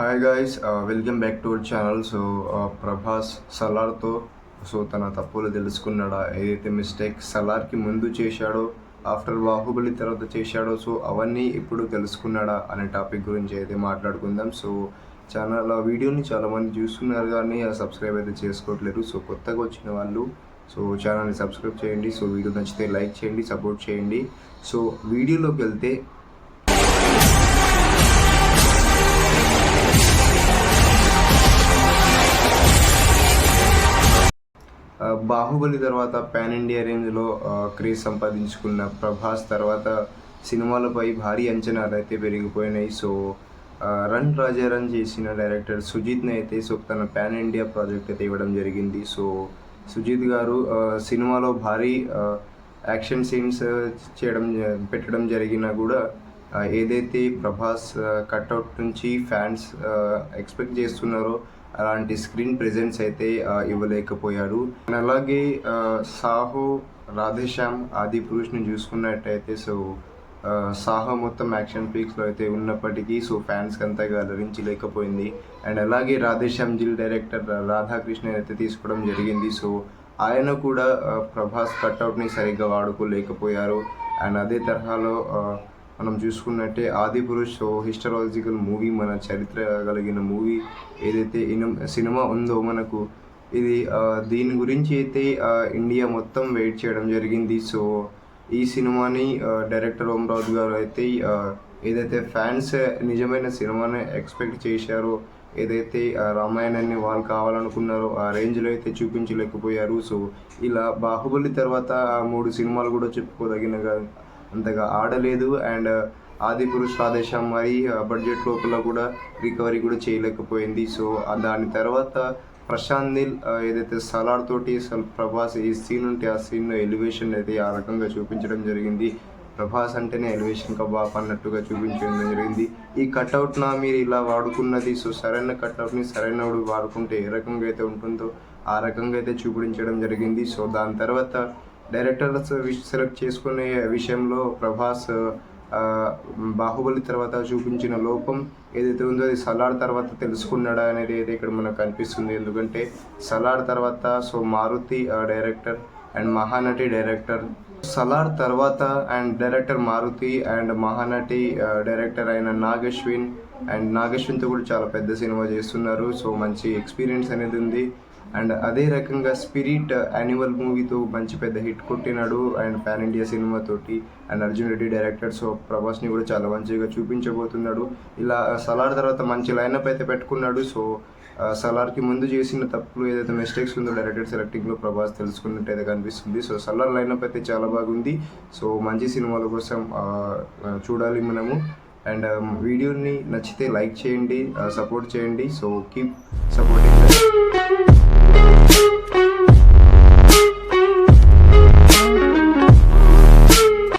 Hi guys welcome back to our channel so Prabhas సలార్తో so తన తప్పులు తెలుసుకున్నాడా? ఏదైతే mistake సలార్కి ముందు చేశాడో ఆఫ్టర్ బాహుబలి తర్వాత చేశాడో సో అవన్నీ ఇప్పుడు తెలుసుకున్నాడా అనే టాపిక్ గురించి అయితే మాట్లాడుకుందాం. సో ఛానల్ ఆ వీడియోని చాలామంది చూస్తున్నారు కానీ సబ్స్క్రైబ్ అయితే చేసుకోవట్లేరు సో కొత్తగా వచ్చిన వాళ్ళు సో ఛానల్ని సబ్స్క్రైబ్ చేయండి. సో వీడియో నచ్చితే లైక్ చేయండి సపోర్ట్ చేయండి. సో వీడియోలోకి వెళ్తే బాహుబలి తర్వాత పాన్ ఇండియా రేంజ్లో క్రేజ్ సంపాదించుకున్న ప్రభాస్ తర్వాత సినిమాలపై భారీ అంచనాలు అయితే పెరిగిపోయినాయి. సో రన్ రాజా రన్ చేసిన డైరెక్టర్ సుజిత్ని అయితే సో తన పాన్ ఇండియా ప్రాజెక్ట్ అయితే ఇవ్వడం జరిగింది. సో సుజిత్ గారు సినిమాలో భారీ యాక్షన్ సీన్స్ చేయడం జ- పెట్టడం జరిగినా కూడా ఏదైతే ప్రభాస్ కట్అవుట్ నుంచి ఫ్యాన్స్ ఎక్స్పెక్ట్ చేస్తున్నారో అలాంటి స్క్రీన్ ప్రెజెన్స్ అయితే ఇవ్వలేకపోయాడు. అలాగే సాహో రాధేశ్యామ్ ఆది పురుష్ని చూసుకున్నట్టయితే సో సాహో మొత్తం యాక్షన్ పీక్స్లో అయితే ఉన్నప్పటికీ సో ఫ్యాన్స్కి అంతగా అలరించలేకపోయింది. అండ్ అలాగే రాధేశ్యామ్ జిల్ డైరెక్టర్ రాధాకృష్ణ అయితే తీసుకోవడం జరిగింది. సో ఆయన కూడా ప్రభాస్ కట్అవుట్ని సరిగ్గా వాడుకోలేకపోయారు. అండ్ అదే తరహాలో మనం చూసుకున్నట్టే ఆదిపురుష్ సో హిస్టరాలజికల్ మూవీ మన చరిత్ర కలిగిన మూవీ ఏదైతే ఇనం- సినిమా ఉందో మనకు ఇది దీని గురించి అయితే ఇండియా మొత్తం వెయిట్ చేయడం జరిగింది. సో ఈ సినిమాని డైరెక్టర్ ఓం గారు అయితే ఏదైతే ఫ్యాన్స్ నిజమైన సినిమాని ఎక్స్పెక్ట్ చేశారో ఏదైతే రామాయణాన్ని వాళ్ళు కావాలనుకున్నారో ఆ రేంజ్లో అయితే చూపించలేకపోయారు. సో ఇలా బాహుబలి తర్వాత ఆ మూడు సినిమాలు కూడా చెప్పుకోదగినగా అంతగా ఆడలేదు. అండ్ ఆది పురుష్ మరి బడ్జెట్ లోపల కూడా రికవరీ కూడా చేయలేకపోయింది. సో దాని తర్వాత ప్రశాంత్ నీల్ ఏదైతే సలార్ తోటి ప్రభాస్ ఈ సీన్ ఉంటే ఆ సీన్ ఎలివేషన్ అయితే ఆ రకంగా చూపించడం జరిగింది. ప్రభాస్ అంటేనే ఎలివేషన్ కబాబ్ అన్నట్టుగా చూపించడం జరిగింది. ఈ కట్అవుట్ నా మీరు ఇలా వాడుకున్నది సో సరైన కట్అవుట్ని సరైనడు వాడుకుంటే ఏ రకంగా అయితే ఉంటుందో ఆ రకంగా అయితే చూపించడం జరిగింది. సో దాని తర్వాత డైరెక్టర్స్ సెలెక్ట్ చేసుకునే విషయంలో ప్రభాస్ బాహుబలి తర్వాత చూపించిన లోపం ఏదైతే ఉందో అది సలార్ తర్వాత తెలుసుకున్నాడా అనేది అయితే ఇక్కడ మనకు కనిపిస్తుంది ఎందుకంటే సలార్ తర్వాత so Maruthi director and Mahanati director. Salaar తర్వాత and director Maruthi and Mahanati director అయిన నాగశ్విన్. అండ్ నాగశ్విన్తో కూడా చాలా పెద్ద సినిమా చేస్తున్నారు. సో మంచి ఎక్స్పీరియన్స్ అనేది ఉంది. అండ్ అదే రకంగా స్పిరిట్ యాన్యువల్ మూవీతో మంచి పెద్ద హిట్ కొట్టినాడు and pan India సినిమాతోటి and Arjun Reddy director so ప్రభాస్ని కూడా చాలా మంచిగా చూపించబోతున్నాడు. ఇలా సలార్ తర్వాత మంచి లైనప్ అయితే పెట్టుకున్నాడు. సో సలార్కి ముందు చేసిన తప్పులు ఏదైతే మిస్టేక్స్ ఉందో డైరెక్టర్ సెలెక్టింగ్లో ప్రభాస్ తెలుసుకున్నట్టయితే కనిపిస్తుంది. సో సలార్ లైనప్ అయితే చాలా బాగుంది. సో మంచి సినిమాల కోసం చూడాలి మనము. అండ్ వీడియోని నచ్చితే లైక్ చేయండి సపోర్ట్ చేయండి. So keep supporting